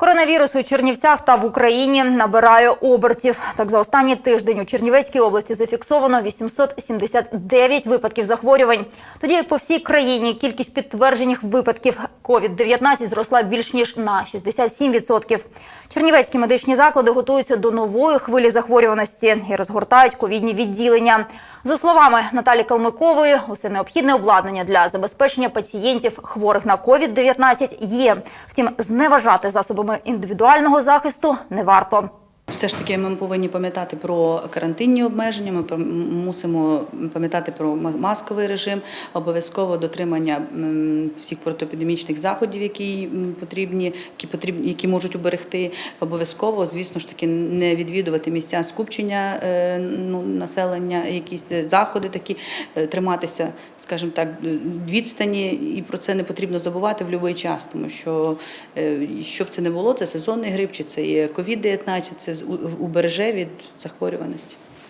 Коронавірус у Чернівцях та в Україні набирає обертів. Так, за останній тиждень у Чернівецькій області зафіксовано 879 випадків захворювань. Тоді по всій країні кількість підтверджених випадків COVID-19 зросла більш ніж на 67%. Чернівецькі медичні заклади готуються до нової хвилі захворюваності і розгортають ковідні відділення. За словами Наталі Калмикової, усе необхідне обладнання для забезпечення пацієнтів хворих на COVID-19 є. Втім, зневажати засобами індивідуального захисту не варто. Все ж таки ми повинні пам'ятати про карантинні обмеження. Ми мусимо пам'ятати про ма- масковий режим, обов'язково дотримання всіх протиепідемічних заходів, які потрібні, які потрібні, які можуть уберегти. Обов'язково, звісно ж таки, не відвідувати місця скупчення е, ну, населення, якісь заходи такі, е, триматися, скажімо так, відстані, і про це не потрібно забувати в будь-який час, тому що е, щоб це не було, це сезонний грип, чи це є COVID-19, це з- у- убереже від захворюваності.